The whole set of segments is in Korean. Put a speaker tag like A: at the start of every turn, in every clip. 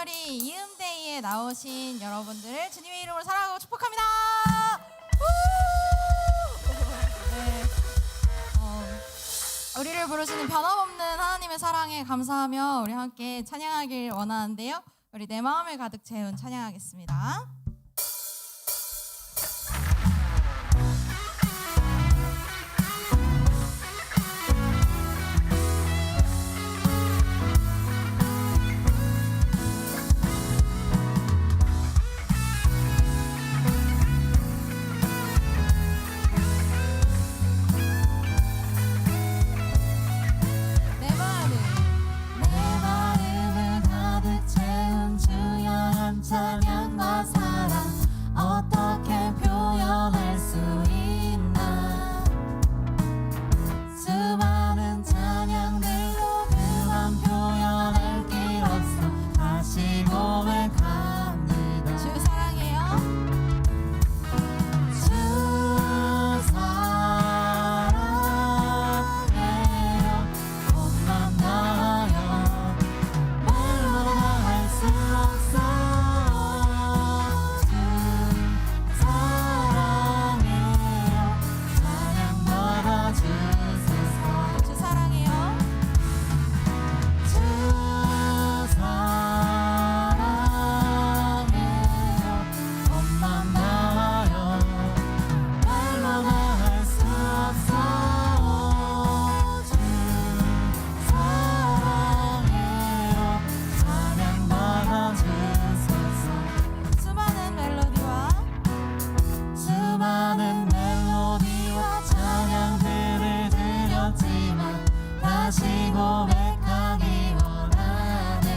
A: 특별히 이음데이에 나오신 여러분들을 주님의 이름으로 사랑하고 축복합니다. 우! 네. 어, 우리를 부르시는 변함없는 하나님의 사랑에 감사하며 우리 함께 찬양하길 원하는데요. 우리 내 마음을 가득 채운 찬양하겠습니다. 다시 고백하기 원하네.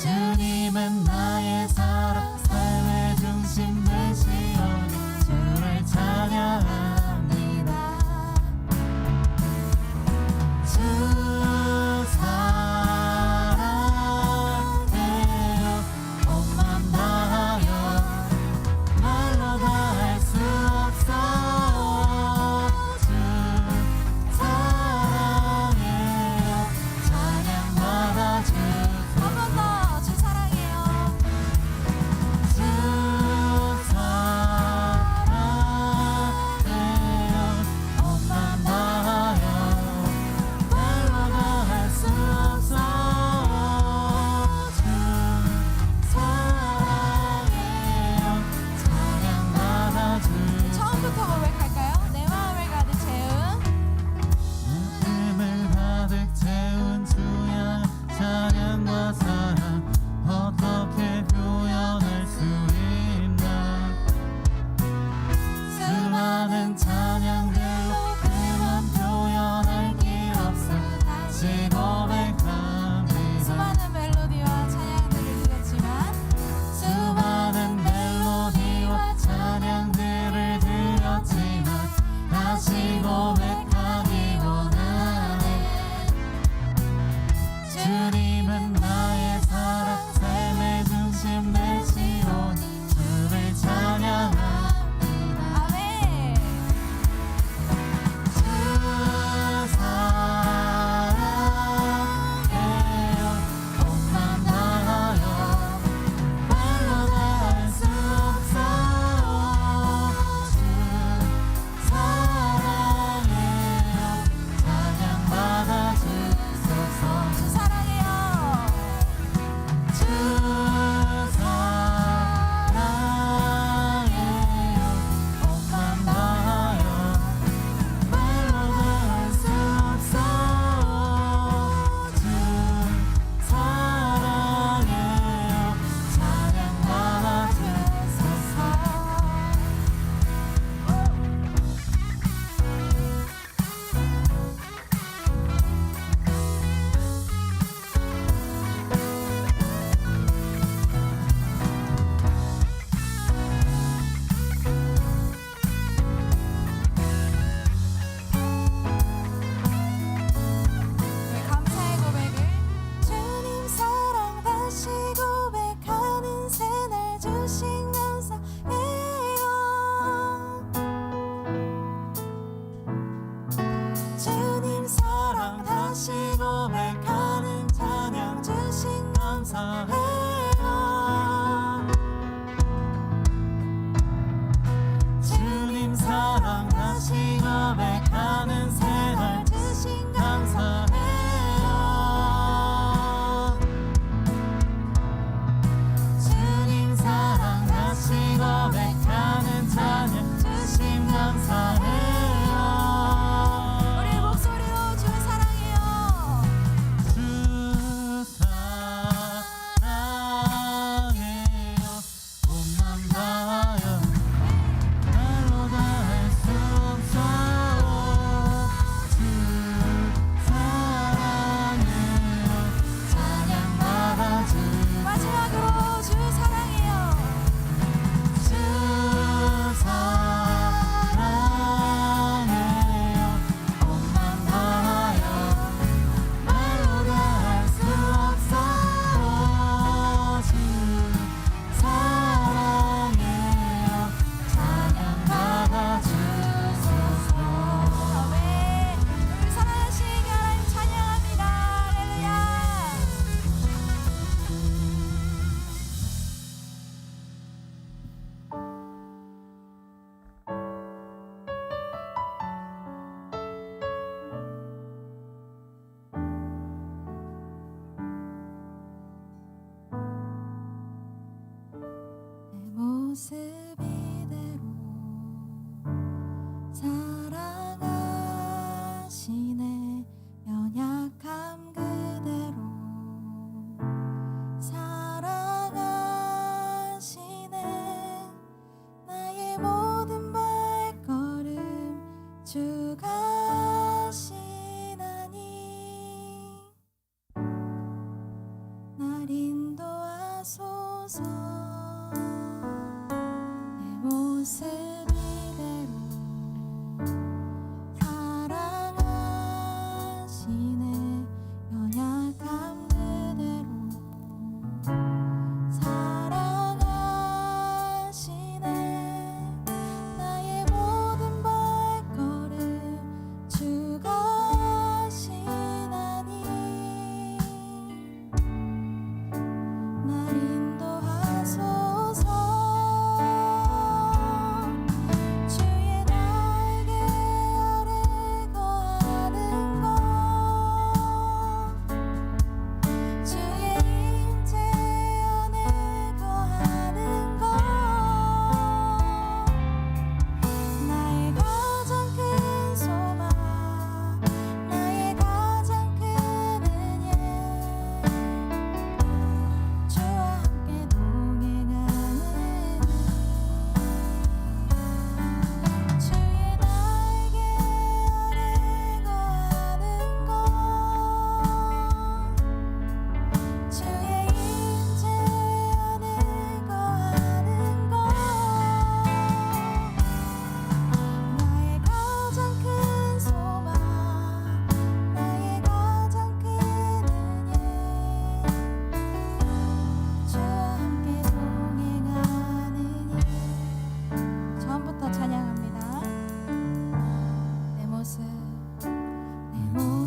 A: 주님은 나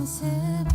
A: said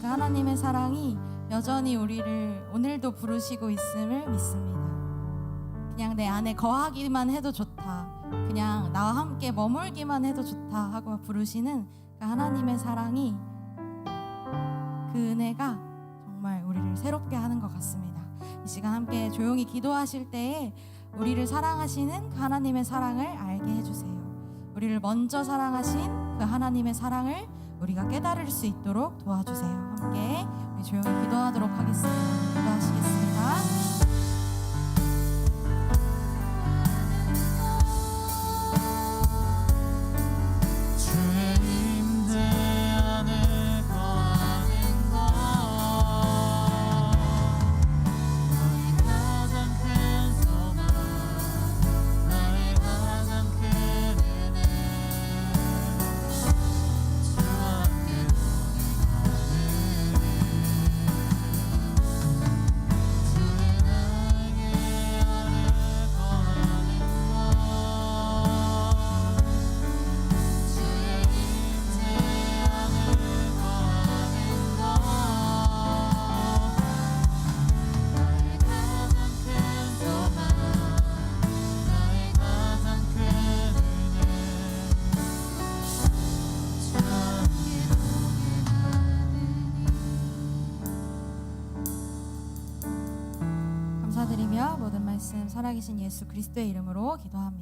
A: 그 하나님의 사랑이 여전히 우리를 오늘도 부르시고 있음을 믿습니다. 그냥 내 안에 거하기만 해도 좋다. 그냥 나와 함께 머물기만 해도 좋다 하고 부르시는 그 하나님의 사랑이 그 은혜가 정말 우리를 새롭게 하는 것 같습니다. 이 시간 함께 조용히 기도하실 때에 우리를 사랑하시는 그 하나님의 사랑을 알게 해주세요. 우리를 먼저 사랑하신 그 하나님의 사랑을 우리가 깨달을 수 있도록 도와주세요. 함께 조용히 기도하도록 하겠습니다. 기도하시겠습니다. 살아계신 예수 그리스도의 이름으로 기도합니다.